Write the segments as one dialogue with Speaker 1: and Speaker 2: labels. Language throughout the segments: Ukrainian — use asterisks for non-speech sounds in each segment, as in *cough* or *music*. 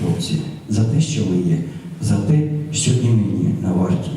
Speaker 1: хлопці, за те, що ви є, за те, що імені на варті.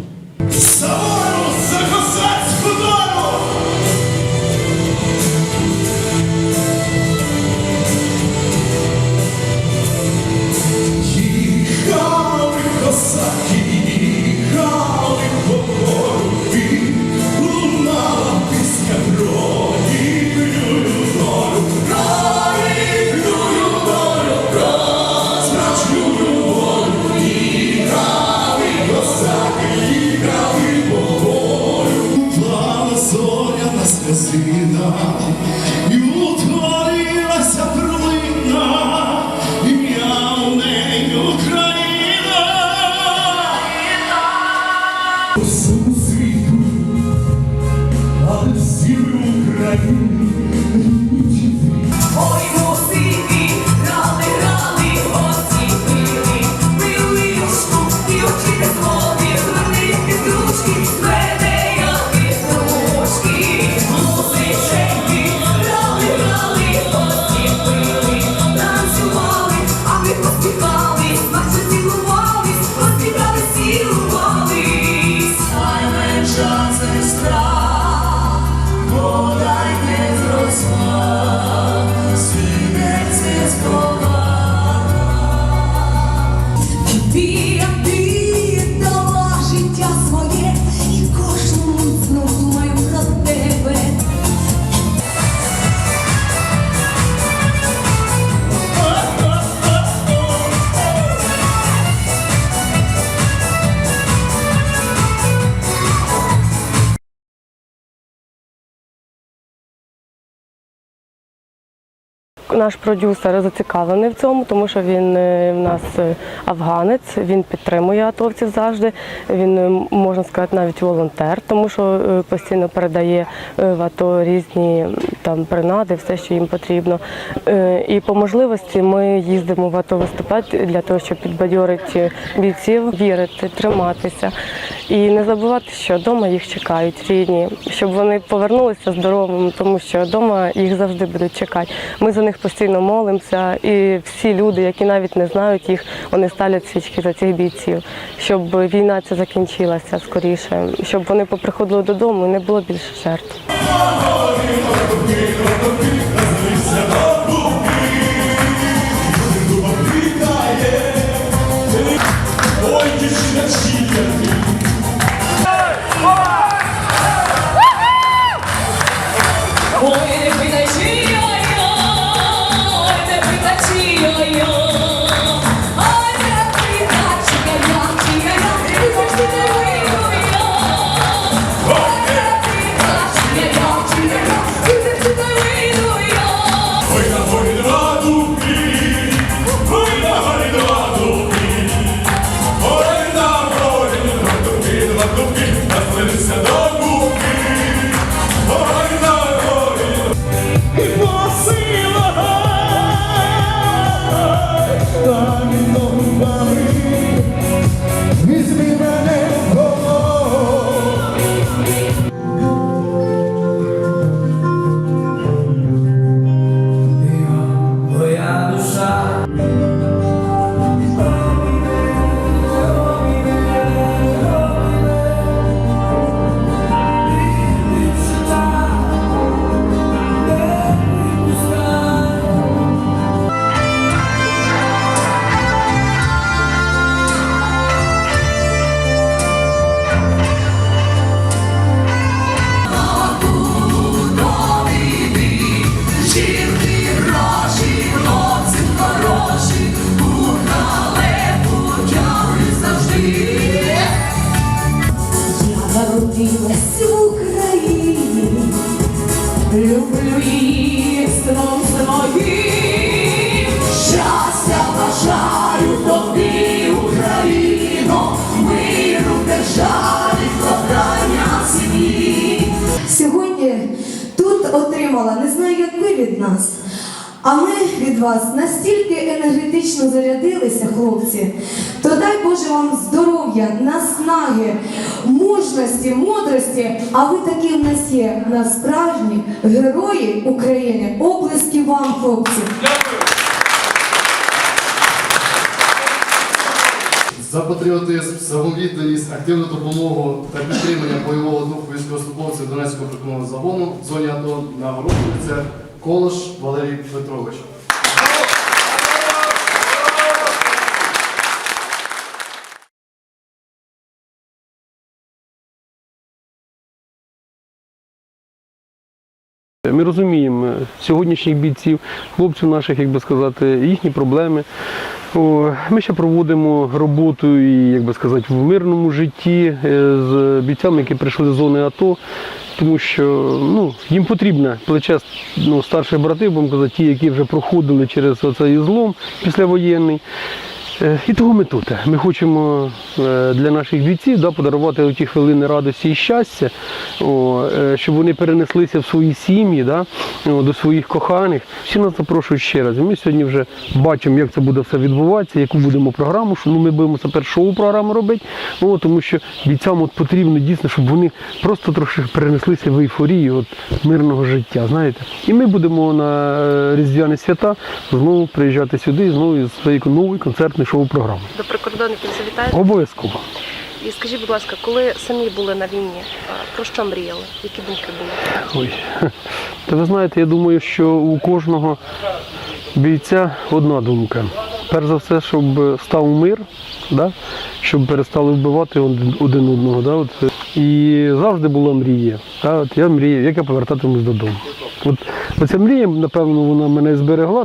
Speaker 2: Сльозина, і утворилася перлина, ім'я у неї Україна. По
Speaker 3: Наш продюсер зацікавлений в цьому, тому що він е, в нас е, афганець, він підтримує атовців завжди. Він е, можна сказати навіть волонтер, тому що постійно передає в АТО різні там принади, все, що їм потрібно. І по можливості ми їздимо в АТО виступати для того, щоб підбадьорити бійців, вірити, триматися і не забувати, що вдома їх чекають рідні, щоб вони повернулися здоровими, тому що вдома їх завжди будуть чекати. Ми за них постійно молимося, і всі люди, які навіть не знають їх, вони ставлять свічки за цих бійців, щоб війна ця закінчилася скоріше, щоб вони поприходили додому і не було більше жертв.
Speaker 4: Люблю її сном своїм. Щастя бажаю тобі, Україно, миру державі, кохання в сім'ї.
Speaker 5: Сьогодні тут отримала, не знаю, як ви від нас, а ми від вас настільки енергетично зарядилися, хлопці, то дай Боже вам здоров'я, наснаги, мужності, мудрості. А ви такі в нас є, в нас справжні герої України. Оплески вам, хлопці.
Speaker 6: за патріотизм, самовідданість, активну допомогу та підтримання бойового духу військовослужбовців Донецького прикордонного загону в зоні АТО нагороджується Колош Валерій Петрович.
Speaker 7: Ми розуміємо е, сьогоднішніх бійців, хлопців наших, як би сказати, їхні проблеми. Ми ще проводимо роботу і, як би сказати, в мирному житті е, з бійцями, які прийшли з зони АТО, тому що ну, їм потрібне плече ну, старших братів, будемо казати, ті, які вже проходили через цей злом післявоєнний. Е, І того ми тут. Ми хочемо е, для наших бійців да, подарувати ті хвилини радості і щастя, о, е, щоб вони перенеслися в свої сім'ї, да, о, до своїх коханих. Всі нас запрошують ще раз. Ми сьогодні вже бачимо, як це буде все відбуватися, яку будемо програму. Ну, ми будемо тепер шоу-програму робити, ну, тому що бійцям от потрібно дійсно, щоб вони просто трохи перенеслися в ейфорію от, мирного життя. знаєте. І ми будемо на Різдвяні свята знову приїжджати сюди, знову із своєю новою концертною шоу-програмою.
Speaker 3: До прикордонників завітаєте?
Speaker 7: Обов'язково.
Speaker 3: І скажіть, будь ласка, коли самі були на війні, про що мріяли? Які думки були?
Speaker 7: Ой. *laughs* Та ви знаєте, я думаю, що у кожного бійця одна думка. Перш за все, щоб став мир, да? щоб перестали вбивати один один одного. Да? От. І завжди була мрія. Да? От я мріяв, як я повертатимусь додому. От, оця мрія, напевно, вона мене зберегла.